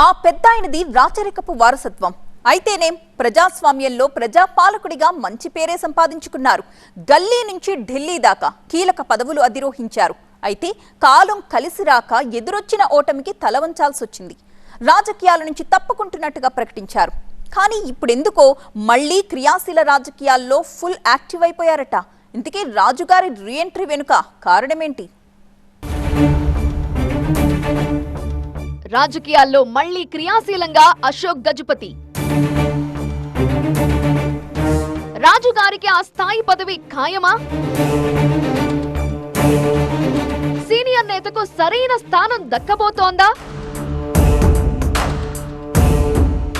ఆ పెద్దాయనది రాచరికపు వారసత్వం. అయితేనేం ప్రజాస్వామ్యంలో ప్రజాపాలకుడిగా మంచి పేరే సంపాదించుకున్నారు. గల్లీ నుంచి ఢిల్లీ దాకా కీలక పదవులు అధిరోహించారు. అయితే కాలం కలిసి రాక ఎదురొచ్చిన ఓటమికి తల వచ్చింది రాజకీయాల నుంచి తప్పుకుంటున్నట్టుగా ప్రకటించారు. కానీ ఇప్పుడెందుకో మళ్ళీ క్రియాశీల రాజకీయాల్లో ఫుల్ యాక్టివ్ అయిపోయారట. ఇంతకీ రాజుగారి రీఎంట్రీ వెనుక కారణమేంటి? రాజకీయాల్లో మళ్ళీ క్రియాశీలంగా అశోక్ గజపతి. రాజుగారికి ఆ స్థాయి పదవి ఖాయమా? సీనియర్ నేతకు సరైన స్థానం దక్కబోతోందా?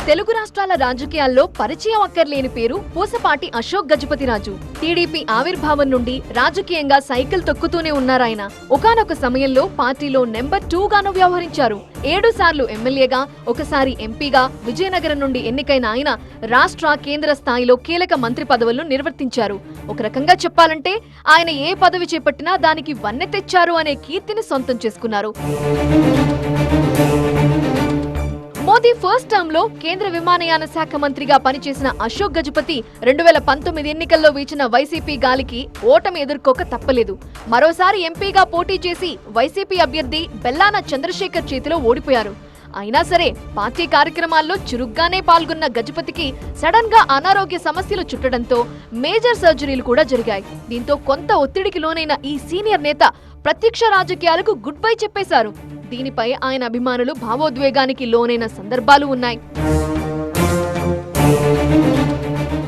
తెలుగు రాష్ట్రాల రాజకీయాల్లో పరిచయం అక్కర్లేని పేరు పూసపాటి అశోక్ గజపతిరాజు. టీడీపీ ఆవిర్భావం నుండి రాజకీయంగా సైకిల్ తొక్కుతూనే ఉన్నారాయన. ఒకానొక సమయంలో పార్టీలో నెంబర్ టూ గాను వ్యవహరించారు. ఏడు సార్లు ఎమ్మెల్యేగా ఒకసారి ఎంపీగా విజయనగరం నుండి ఎన్నికైన ఆయన రాష్ట్ర కేంద్ర స్థాయిలో కీలక మంత్రి పదవులను నిర్వర్తించారు. ఒక రకంగా చెప్పాలంటే ఆయన ఏ పదవి చేపట్టినా దానికి వన్నె తెచ్చారు అనే కీర్తిని సొంతం చేసుకున్నారు. మోదీ ఫస్ట్ టర్మ్లో కేంద్ర విమానయాన శాఖ మంత్రిగా పనిచేసిన అశోక్ గజపతి రెండు వేల పంతొమ్మిది ఎన్నికల్లో వీచిన వైసీపీ గాలికి ఓటమి ఎదుర్కోక తప్పలేదు. మరోసారి ఎంపీగా పోటీ చేసి వైసీపీ అభ్యర్థి బెల్లాన చంద్రశేఖర్ చేతిలో ఓడిపోయారు. అయినా సరే పార్టీ కార్యక్రమాల్లో చురుగ్గానే పాల్గొన్న గజపతికి సడన్గా అనారోగ్య సమస్యలు చుట్టడంతో మేజర్ సర్జరీలు కూడా జరిగాయి. దీంతో కొంత ఒత్తిడికి లోనైన ఈ సీనియర్ నేత ప్రత్యక్ష రాజకీయాలకు గుడ్ బై చెప్పేశారు. దీనిపై ఆయన అభిమానులు భావోద్వేగానికి లోనైన సందర్భాలు ఉన్నాయి.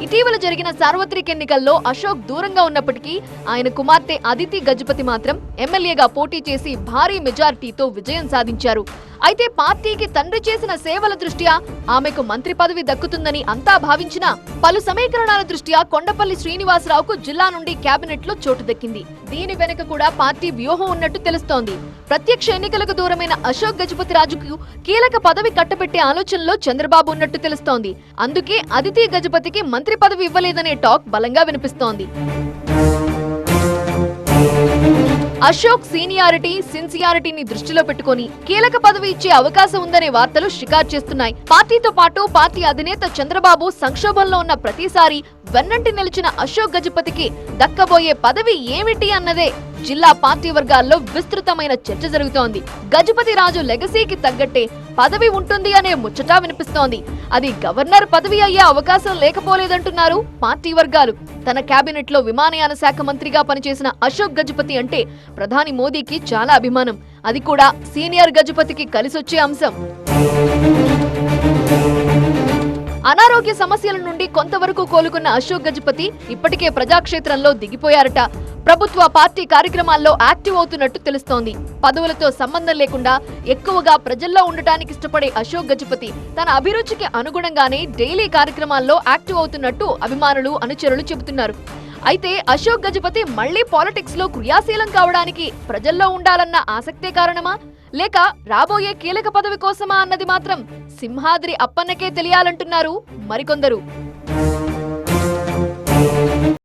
ఇటీవల జరిగిన సార్వత్రిక ఎన్నికల్లో అశోక్ దూరంగా ఉన్నప్పటికీ ఆయన కుమార్తె అదితి గజపతి మాత్రం ఎమ్మెల్యేగా పోటీ చేసి భారీ మెజారిటీతో విజయం సాధించారు. అయితే పార్టీకి తండ్రి చేసిన సేవల దృష్ట్యా ఆమెకు మంత్రి పదవి దక్కుతుందని అంతా భావించిన పలు సమీకరణాల దృష్ట్యా కొండపల్లి శ్రీనివాసరావుకు జిల్లా నుండి కేబినెట్లో చోటు దక్కింది. దీని వెనుక కూడా పార్టీ వ్యూహం ఉన్నట్టు తెలుస్తోంది. ప్రత్యక్ష ఎన్నికలకు దూరమైన అశోక్ గజపతి రాజుకు కీలక పదవి కట్టబెట్టే ఆలోచనలో చంద్రబాబు ఉన్నట్టు తెలుస్తోంది. అందుకే అదితి గజపతికి మంత్రి పదవి ఇవ్వలేదనే టాక్ బలంగా వినిపిస్తోంది. అశోక్ సీనియారిటీ సిన్సియారిటీని దృష్టిలో పెట్టుకొని కీలక పదవి ఇచ్చే అవకాశం ఉందనే వార్తలు షికారు చేస్తున్నాయి. పార్టీతో పాటు పార్టీ అధినేత చంద్రబాబు సంక్షోభంలో ఉన్న ప్రతిసారి వెన్నంటి నిలిచిన అశోక్ గజపతికి దక్కబోయే పదవి ఏమిటి అన్నదే జిల్లా పార్టీ వర్గాల్లో విస్తృతమైన చర్చ జరుగుతోంది. గజపతి రాజు లెగసీకి తగ్గట్టే పదవి ఉంటుంది అనే ముచ్చట వినిపిస్తోంది. అది గవర్నర్ పదవి అయ్యే అవకాశం లేకపోలేదంటున్నారు పార్టీ వర్గాలు. తన కేబినెట్లో విమానయాన శాఖ మంత్రిగా పనిచేసిన అశోక్ గజపతి అంటే ప్రధాని మోదీకి చాలా అభిమానం. అది కూడా సీనియర్ గజపతికి కలిసొచ్చే అంశం. అనారోగ్య సమస్యల నుండి కొంతవరకు కోలుకున్న అశోక్ గజపతి ఇప్పటికే ప్రజాక్షేత్రంలో దిగిపోయారట. ప్రభుత్వ పార్టీ కార్యక్రమాల్లో యాక్టివ్ అవుతున్నట్టు తెలుస్తోంది. పదవులతో సంబంధం లేకుండా ఎక్కువగా ప్రజల్లో ఉండటానికి ఇష్టపడే అశోక్ గజపతి తన అభిరుచికి అనుగుణంగానే డైలీ కార్యక్రమాల్లో యాక్టివ్ అవుతున్నట్టు అభిమానులు అనుచరులు చెబుతున్నారు. అయితే అశోక్ గజపతి మళ్ళీ పాలిటిక్స్లో క్రియాశీలం కావడానికి ప్రజల్లో ఉండాలన్న ఆసక్తే కారణమా? లేక రాబోయే కీలక పదవి కోసమా అన్నది మాత్రం సింహాద్రి అప్పన్నకే తెలియాలంటున్నారు మరికొందరు.